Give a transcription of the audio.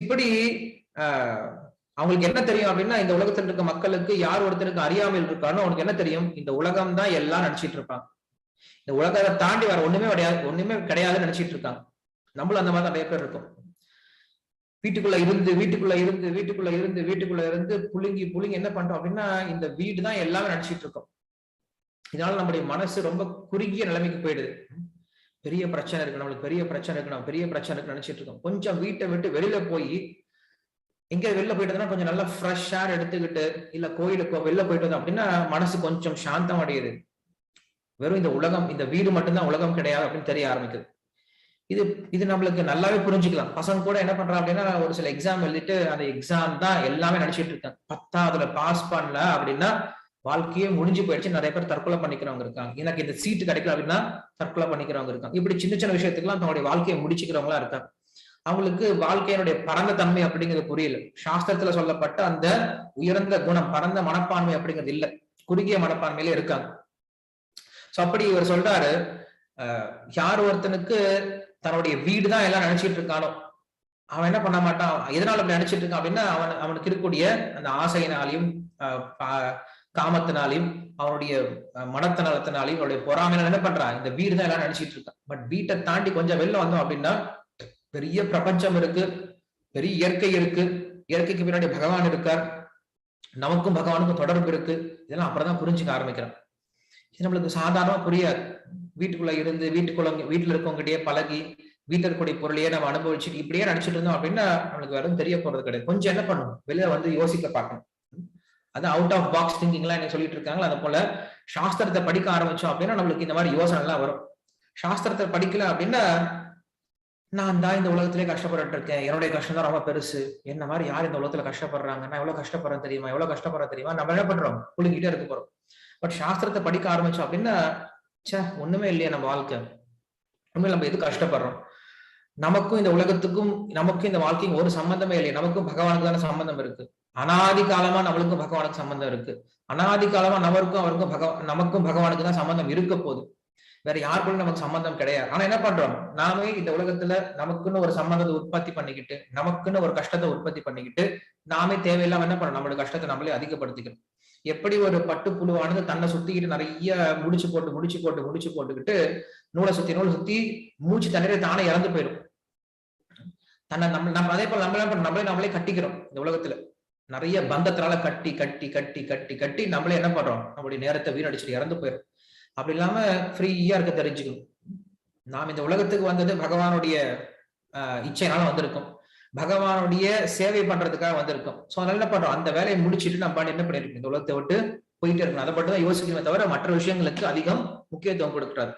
இப்படி ஆஹ் அவங்களுக்கு என்ன தெரியும் அப்படின்னா இந்த உலகத்தில் இருக்க மக்களுக்கு யார் ஒருத்தருக்கு அறியாமல் இருக்கானோ அவனுக்கு என்ன தெரியும்? இந்த உலகம் தான் எல்லாம் நினைச்சிட்டு இருப்பான் இந்த உலகத்தை தாண்டி வேற ஒண்ணுமே கிடையாது ஒண்ணுமே கிடையாதுன்னு நினைச்சிட்டு இருக்காங்க. நம்மளும் அந்த மாதிரி நிறைய பேர் இருக்கும். வீட்டுக்குள்ள இருந்து வீட்டுக்குள்ள இருந்து வீட்டுக்குள்ள இருந்து வீட்டுக்குள்ள இருந்து புழுங்கி புழுங்கி என்ன பண்றோம் அப்படின்னா இந்த வீடு தான் எல்லாமே நினைச்சிட்டு இருக்கோம். இதனால நம்முடைய மனசு ரொம்ப குறுகிய நிலைமைக்கு போயிடுது. பெரிய பிரச்சனை இருக்கு நம்மளுக்கு பெரிய பிரச்சனை இருக்கு நம்ம பெரிய பிரச்சனை இருக்கு நினைச்சிட்டு இருக்கோம். கொஞ்சம் வீட்டை விட்டு வெளியில போய் எங்க வெளில போயிட்டதுன்னா கொஞ்சம் நல்லா ஃப்ரெஷ் ஏர் எடுத்துக்கிட்டு இல்ல கோயிலுக்கு வெளில போயிட்டு வந்தோம் அப்படின்னா மனசு கொஞ்சம் சாந்தம் அடையுது. வெறும் இந்த உலகம் இந்த வீடு மட்டும்தான் உலகம் கிடையாது அப்படின்னு தெரிய ஆரம்பிக்குது. இது இது நம்மளுக்கு நல்லாவே புரிஞ்சுக்கலாம். பசங்க கூட என்ன பண்றான் அப்படின்னா ஒரு சில எக்ஸாம் எழுதிட்டு அந்த எக்ஸாம் தான் எல்லாமே நினைச்சிட்டு இருக்காங்க பத்தாவதுல பாஸ் பண்ணல அப்படின்னா வாழ்க்கையே முடிஞ்சு போயிடுச்சு. நிறைய பேர் தற்கொலை பண்ணிக்கிறவங்க இருக்காங்க. எனக்கு இந்த சீட்டு கிடைக்கல அப்படின்னா தற்கொலை பண்ணிக்கிறவங்க இருக்காங்க. இப்படி சின்ன சின்ன விஷயத்துக்குலாம் தன்னுடைய வாழ்க்கையை முடிச்சுக்கிறவங்களா இருக்காங்க. அவங்களுக்கு வாழ்க்கையினுடைய பரந்த தன்மை அப்படிங்கிறது புரியல. சாஸ்திரத்துல சொல்லப்பட்ட அந்த உயர்ந்த குணம் பரந்த மனப்பான்மை அப்படிங்கிறது இல்ல. குறுகிய மனப்பான்மையில இருக்காங்க. சோ அப்படி இவர் சொல்றாரு யார் ஒருத்தனுக்கு தன்னுடைய வீடு தான் எல்லாம் நினைச்சிட்டு இருக்கானோ அவன் என்ன பண்ண மாட்டான்? எதனால அப்படி நினைச்சிட்டு இருக்கான் அப்படின்னா அவன் அவனுக்கு இருக்கக்கூடிய அந்த ஆசையினாலையும் காமத்தினாலையும் அவனுடைய மனத்தனத்தினாலையும் அவனுடைய பொறாமையில என்ன பண்றான்? இந்த வீடு தான் எல்லாம் நினைச்சிட்டு இருக்கான். பட் வீட்டை தாண்டி கொஞ்சம் வெளில வந்தோம் அப்படின்னா பெரிய பிரபஞ்சம் இருக்கு பெரிய இயற்கை இருக்கு. இயற்கைக்கு பின்னாடி பகவான் இருக்கார். நமக்கும் பகவானுக்கும் தொடர்பு இருக்கு. இதெல்லாம் அப்புறம் தான் புரிஞ்சுக்க ஆரம்பிக்கிறான் இது நம்மளுக்கு சாதாரணமா புரியாது. வீட்டுக்குள்ள இருந்து வீட்டுக்குள்ள வீட்டுல இருக்கவங்ககிட்டயே பழகி வீட்டில் இருக்கக்கூடிய பொருளையே நம்ம அனுபவிச்சுட்டு இப்படியே நினைச்சிட்டு இருந்தோம் அப்படின்னா நம்மளுக்கு வெறும் தெரிய போறது கிடையாது. கொஞ்சம் என்ன பண்ணணும்? வெளியில வந்து யோசிக்க பார்க்கணும். அது அவுட் ஆஃப் பாக்ஸ் திங்கிங்லாம் என்ன சொல்லிட்டு இருக்காங்களோ அது போல சாஸ்திரத்தை படிக்க ஆரம்பிச்சோம் அப்படின்னா நம்மளுக்கு இந்த மாதிரி யோசனை எல்லாம் வரும். சாஸ்திரத்தை படிக்கல அப்படின்னா நான் தான் இந்த உலகத்திலே கஷ்டப்பட்டு இருக்கேன். என்னுடைய கஷ்டம் தான் ரொம்ப பெருசு. என்ன மாதிரி யார் இந்த உலகத்துல கஷ்டப்படுறாங்க? நான் எவ்வளவு கஷ்டப்படுறேன் தெரியுமா? எவ்வளவு கஷ்டப்படுறேன் தெரியுமா? நம்ம என்ன பண்றோம்? புழுங்கிட்டே இருக்க போறோம். பட் சாஸ்திரத்தை படிக்க ஆரம்பிச்சோம் அப்படின்னா சே ஒண்ணுமே இல்லையா நம்ம வாழ்க்கை. உண்மையில நம்ம எது கஷ்டப்படுறோம்? நமக்கும் இந்த உலகத்துக்கும் நமக்கும் இந்த வாழ்க்கையும் ஒரு சம்பந்தமே இல்லையா. நமக்கும் பகவானுக்கு தானே சம்பந்தம் இருக்கு. அனாதி காலமா நம்மளுக்கும் பகவானுக்கு சம்பந்தம் இருக்கு. அனாதி காலமா நமக்கும் அவருக்கும் பகவ நமக்கும் பகவானுக்கு தான் சம்பந்தம் இருக்க போகுது. வேற யாருக்கும் நமக்கு சம்பந்தம் கிடையாது. ஆனா என்ன பண்றோம்? நாமே இந்த உலகத்துல நமக்குன்னு ஒரு சம்பந்தத்தை உற்பத்தி பண்ணிக்கிட்டு நமக்குன்னு ஒரு கஷ்டத்தை உற்பத்தி பண்ணிக்கிட்டு நாமே தேவையில்லாம என்ன பண்றோம் நம்மளோட கஷ்டத்தை நம்மளே அதிகப்படுத்திக்கிறோம் எப்படி ஒரு பட்டு புழுவானது தன்னை சுத்திக்கிட்டு நிறைய முடிச்சு போட்டு முடிச்சு போட்டு முடிச்சு போட்டுக்கிட்டு நூலை சுத்தி நூலை சுத்தி மூச்சு தண்ணீரை தானே இறந்து போயிடும். தன்னை நம்ம நம்ம அதே போல நம்மளே நம்மளே நம்மளே கட்டிக்கிறோம் இந்த உலகத்துல. நிறைய பந்தத்தினால கட்டி கட்டி கட்டி கட்டி கட்டி நம்மளே என்ன பண்றோம்? நம்மளுடைய நேரத்தை வீணடிச்சுட்டு இறந்து போயிடும் அப்படி இல்லாம ஃப்ரீயா இருக்க தெரிஞ்சுக்கணும். நாம் இந்த உலகத்துக்கு வந்தது பகவானுடைய ஆஹ் இச்சைனால பகவானுடைய சேவை பண்றதுக்காக வந்திருக்கோம். சோ அதனால என்ன பண்றோம்? அந்த வேலையை முடிச்சுட்டு நம்ம என்ன பண்ணிருக்கோம் இந்த உலகத்தை விட்டு போயிட்டே இருக்கணும். அதை மட்டும் தான் யோசிக்கணுமே தவிர மற்ற விஷயங்களுக்கு அதிகம் முக்கியத்துவம் கொடுக்குறாரு